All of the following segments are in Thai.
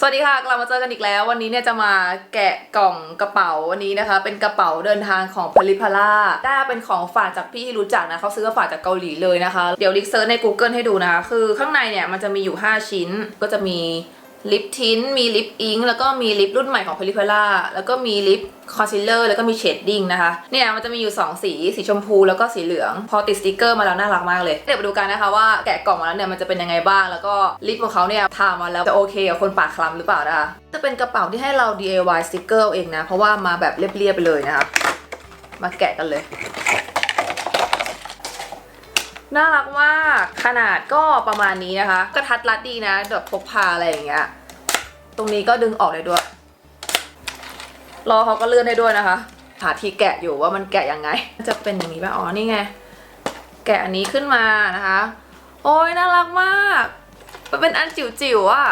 สวัสดีค่ะ กลับมาเจอกันอีกแล้ว วันนี้เนี่ยจะมาแกะกล่องกระเป๋าวันนี้นะคะ เป็นกระเป๋าเดินทางของพลิพาร่าได้เป็นของฝากจากพี่ที่รู้จักนะเขาซื้อมาฝากจากเกาหลีเลยนะคะ เดี๋ยวลิกเซิร์ชใน Google ให้ดูนะคะ คือข้างในเนี่ยมันจะมีอยู่ 5 ชิ้นก็จะมี ลิปทินมีลิปอิงแล้วก็มีลิปรุ่นใหม่ของพลิพาร่าแล้วก็มีลิปคอนซีลเลอร์แล้วก็มีเชดดิ้งนะคะ เนี่ยมันจะมีอยู่ 2 สี สีชมพูแล้วก็สีเหลือง พอติดสติกเกอร์มาแล้วน่ารักมากเลย เดี๋ยวมาดูกันนะคะว่าแกะกล่องมาแล้วเนี่ยมันจะเป็นยังไงบ้าง แล้วก็ลิปของเขาเนี่ยทามาแล้วจะโอเคกับคนปากคล้ำหรือเปล่านะคะ จะเป็นกระเป๋าที่ให้เรา DIY สติกเกอร์เองนะ เพราะว่ามาแบบเรียบๆไปเลยนะคะ มาแกะกันเลย น่ารักมากขนาดก็ประมาณนี้นะคะ กระทัดรัดดีนะแบบพกพาอะไรอย่างเงี้ย ตรงนี้ก็ดึงออกได้ด้วย รอเขาก็เลื่อนได้ด้วยนะคะ หาที่แกะอยู่ว่ามันแกะยังไง จะเป็นอย่างนี้ป่ะอ๋อนี่ไง แกะอันนี้ขึ้นมานะคะ โอ้ยน่ารักมากมันเป็นอันจิ๋วๆอะ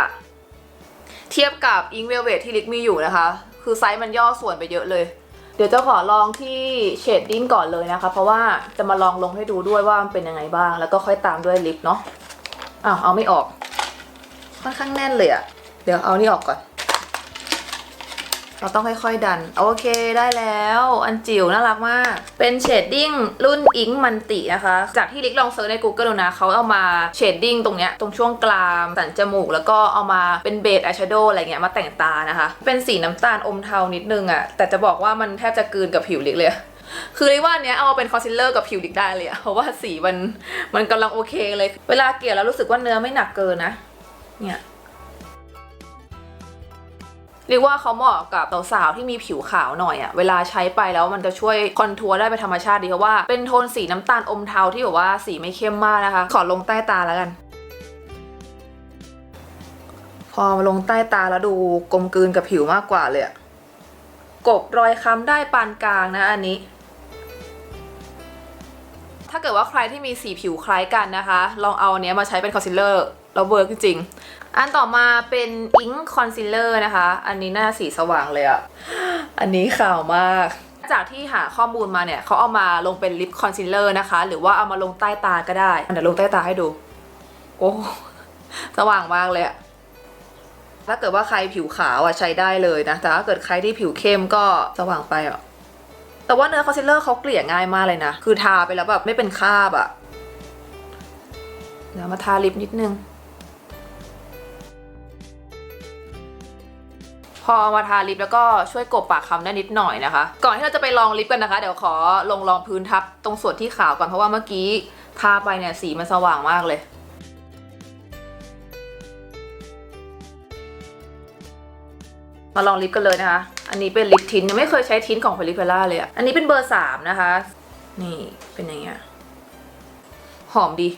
เทียบกับอิงเวลเวทที่ลิกมีอยู่นะคะ คือไซส์มันย่อส่วนไปเยอะเลย เดี๋ยวจะขอลองที่เชดดิ้งก่อนเลยนะคะ เพราะว่าจะมาลองลงให้ดูด้วยว่ามันเป็นยังไงบ้าง แล้วก็ค่อยตามด้วยลิปเนาะอ้าวเอาไม่ออก ค่อนข้างแน่นเลยอะเดี๋ยวเอานี่ออกก่อน เราต้องค่อยๆดัน โอเคได้แล้ว อันจิ๋วน่ารักมาก เป็นเชดดิ้งรุ่นอิงมันตินะคะ จากที่ลิกลองเซิร์ชใน Google ดูนะเขาเอามาเชดดิ้งตรงเนี้ยตรงช่วงกรามสันจมูก แล้วก็เอามาเป็นเบสอายแชโดว์อะไรเงี้ยมาแต่งตานะคะ เป็นสีน้ำตาลอมเทานิดนึงอะแต่จะบอกว่ามันแทบจะกืนกับผิวลิกเลยคือเรียกว่านเนี้ยเอาเป็นคอนซีลเลอร์กับผิวลิกได้เลยอะเพราะว่าสีมันมันกำลังโอเคเลย เวลาเกลี่ยแล้วรู้สึกว่าเนื้อไม่หนักเกินนะ เนี่ย เรียกว่าเขาเหมาะกับสาวๆที่มีผิวขาวหน่อยอะเวลาใช้ไปแล้วมันจะช่วยคอนทัวร์ได้เป็นธรรมชาติดีเพราะว่าเป็นโทนสีน้ำตาลอมเทาที่แบบว่าสีไม่เข้มมากนะคะ ขอลงใต้ตาแล้วกัน พอลงใต้ตาแล้วดูกลมกลืนกับผิวมากกว่าเลยอะกบรอยค้ำได้ปานกลางนะอันนี้ถ้าเกิดว่าใครที่มีสีผิวคล้ายกันนะคะ ลองเอาอันเนี้ยมาใช้เป็นคอนซีลเลอร์แล้วเวิร์กจริงๆ อันต่อมาเป็นอิงคอนซีลเลอร์นะคะ อันนี้หน้าสีสว่างเลยอะอันนี้ขาวมาก จากที่หาข้อมูลมาเนี่ยเขาเอามาลงเป็นลิปคอนซีลเลอร์นะคะ หรือว่าเอามาลงใต้ตาก็ได้เดี๋ยวลงใต้ตาให้ดู โอ้สว่างมากเลยอะถ้าเกิดว่าใครผิวขาวอะใช้ได้เลยนะ แต่ถ้าเกิดใครที่ผิวเข้มก็สว่างไปอะแต่ว่าเนื้อคอนซีลเลอร์เขาเกลี่ยง่ายมากเลยนะ คือทาไปแล้วแบบไม่เป็นคราบอะเดี๋ยวมาทาลิปนิดนึง พอมาทาลิปแล้วก็ช่วยกบปากคำได้นิดหน่อยนะคะ ก่อนที่เราจะไปลองลิปกันนะคะ เดี๋ยวขอลงรองพื้นทับตรงส่วนที่ขาวก่อนเพราะว่าเมื่อกี้ทาไปเนี่ยสีมันสว่างมากเลยมาลองลิปกันเลยนะคะ อันนี้เป็นลิปทินยังไม่เคยใช้ทินของพลิเพล่าเลยอะอันนี้เป็นเบอร์สามนะคะ นี่เป็นอย่างเงี้ย หอมดี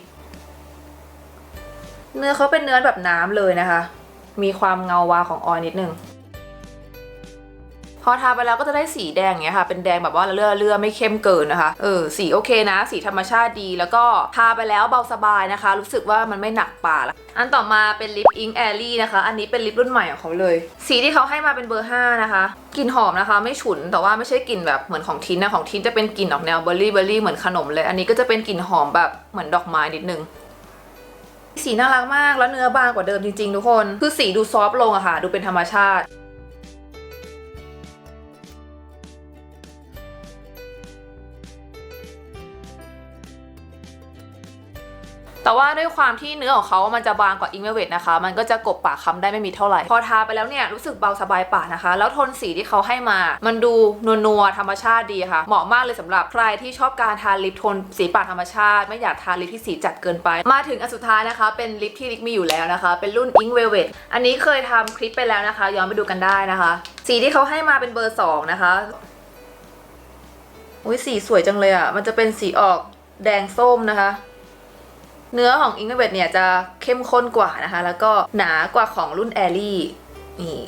เนื้อเขาเป็นเนื้อแบบน้ำเลยนะคะ มีความเงาวาวของออยนิดนึง พอทาไปแล้วก็จะได้สีแดงอย่างเงี้ยค่ะ เป็นแดงแบบว่าเลือเลือไม่เข้มเกินนะคะ เออ สีโอเคนะ สีธรรมชาติดี แล้วก็ทาไปแล้วเบาสบายนะคะ รู้สึกว่ามันไม่หนักปากละอันต่อมาเป็นลิปอิงแอรี่นะคะ อันนี้เป็นลิปรุ่นใหม่ของเขาเลย สีที่เขาให้มาเป็นเบอร์ 5 นะคะ กลิ่นหอมนะคะ ไม่ฉุน แต่ว่าไม่ใช่กลิ่นแบบเหมือนของทินนะ ของทินจะเป็นกลิ่นออกแนวเบอร์รี่เบอร์รี่เหมือนขนมเลย อันนี้ก็จะเป็นกลิ่นหอมแบบเหมือนดอกไม้นิดนึงสีน่ารักมากแล้วเนื้อบางกว่าเดิมจริงๆทุกคน คือสีดูซอฟต์ลงอะค่ะ ดูเป็นธรรมชาติ แต่ว่าด้วยความที่เนื้อของเขามันจะบางกว่าอิงเวลเวทนะคะ มันก็จะกบปากคำได้ไม่มีเท่าไหร่ พอทาไปแล้วเนี่ยรู้สึกเบาสบายปากนะคะ แล้วโทนสีที่เขาให้มา มันดูนัวๆธรรมชาติดีค่ะ เหมาะมากเลยสำหรับใครที่ชอบการทาลิปโทนสีปากธรรมชาติ ไม่อยากทาลิปที่สีจัดเกินไป มาถึงอันสุดท้ายนะคะ เป็นลิปที่ลิกมีอยู่แล้วนะคะ เป็นรุ่นอิงเวลเวทอันนี้เคยทำคลิปไปแล้วนะคะ ย้อนไปดูกันได้นะคะ สีที่เขาให้มาเป็นเบอร์สองนะคะอุ้ยสีสวยจังเลยอะ มันจะเป็นสีออกแดงส้มนะคะ เนื้อของอิงเวทเนี่ยจะเข้มข้นกว่านะคะ แล้วก็หนากว่าของรุ่นแอรี่นี่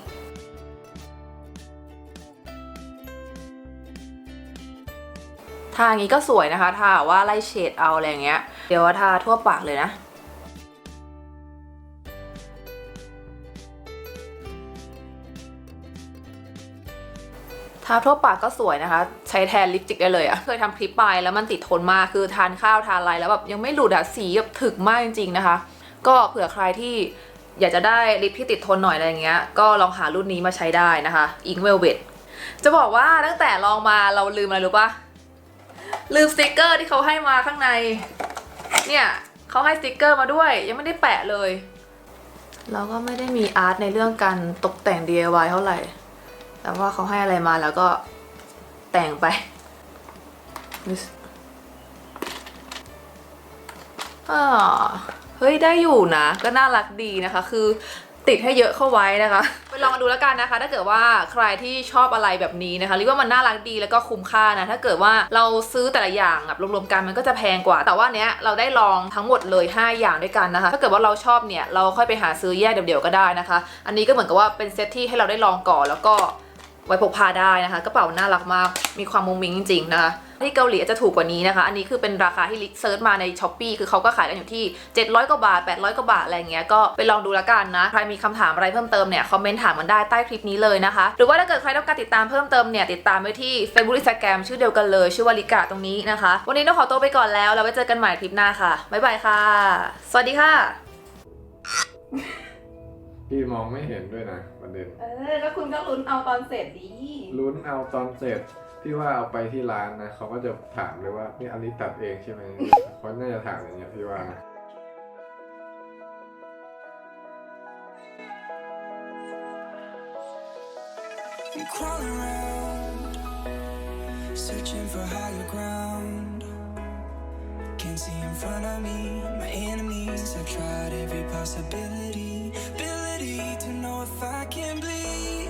ทาอย่างนี้ก็สวยนะคะทาว่าไล่เฉดเอาอะไรเงี้ย เดี๋ยวว่าทาทั่วปากเลยนะาทั่วปากก็สวยนะคะ ใช้แทนลิปสติกได้เลยอะเคยทำคลิปไปแล้วมันติดทนมากคือทานข้าวทานอะไรแล้วแบบยังไม่หลุดอะสีแบบถึกมากจริงๆนะคะ ก็เผื่อใครที่อยากจะได้ลิปที่ติดทนหน่อยอะไรเงี้ย ก็ลองหารุ่นนี้มาใช้ได้นะคะ Ink Velvet จะบอกว่าตั้งแต่ลองมาเราลืมอะไรรู้ปะลืมสติกเกอร์ที่เขาให้มาข้างใน เนี่ยเขาให้สติกเกอร์มาด้วย ยังไม่ได้แปะเลยเราก็ไม่ได้มีอาร์ตในเรื่องการตกแต่ง DIY เท่าไหร่ แต่ว่าเขาให้อะไรมาแล้วก็แต่งไปอ่าเฮ้ยได้อยู่นะ ก็น่ารักดีนะคะ คือติดให้เยอะเข้าไว้นะคะไปลองมาดูแล้วกันนะคะ ถ้าเกิดว่าใครที่ชอบอะไรแบบนี้นะคะหรือว่ามันน่ารักดีแล้วก็คุ้มค่านะ ถ้าเกิดว่าเราซื้อแต่ละอย่างแบบรวมๆกันมันก็จะแพงกว่า แต่ว่าเนี้ยเราได้ลองทั้งหมดเลย 5 อย่างด้วยกันนะคะ ถ้าเกิดว่าเราชอบเนี่ยเราค่อยไปหาซื้อแยกเดี่ยวๆก็ได้นะคะ อันนี้ก็เหมือนกับว่าเป็นเซตที่ให้เราได้ลองก่อนแล้วก็ ไว้พกพาได้นะคะกระเป๋าน่ารักมากมีความมุ้งมิ้งจริงๆนะคะที่เกาหลีอาจจะถูกกว่านี้นะคะ อันนี้คือเป็นราคาที่ลิกเซิร์ชมาในช้อปปีคือเขาก็ขายกันอยู่ที่ 700 กว่าบาท 800 กว่าบาท อะไรเงี้ย ก็ไปลองดูล้วกันนะ ใครมีคำถามอะไรเพิ่มเติมเนี่ย คอมเมนต์ถามกันได้ใต้คลิปนี้เลยนะคะ หรือว่าถ้าเกิดใครต้องการติดตามเพิ่มเติมเนี่ย ติดตามไว้ที่ Facebook Instagram ชื่อเดียวกันเลย ชื่อวาลิกาตรงนี้นะคะ วันนี้ต้องขอตัวไปก่อนแล้วแล้วไว้เจอกันใหม่คลิปหน้าค่ะ บ๊ายบายค่ะ สวัสดีค่ะ พี่มองไม่เห็นด้วยนะประเด็น เออก็คุณก็ลุ้นเอาตอนเสร็จดีลุ้นเอาตอนเสร็จพี่ว่าเอาไปที่ร้านนะเขาก็จะถามเลยว่านี่อันนี้ตัดเองใช่ไหมเขาน่าจะถามอย่างเงี้ยพี่ว่านะ I'm crawling around, searching for higher ground. Can't see in front of me, my enemies. I've tried every possibility, ability to know if I can bleed.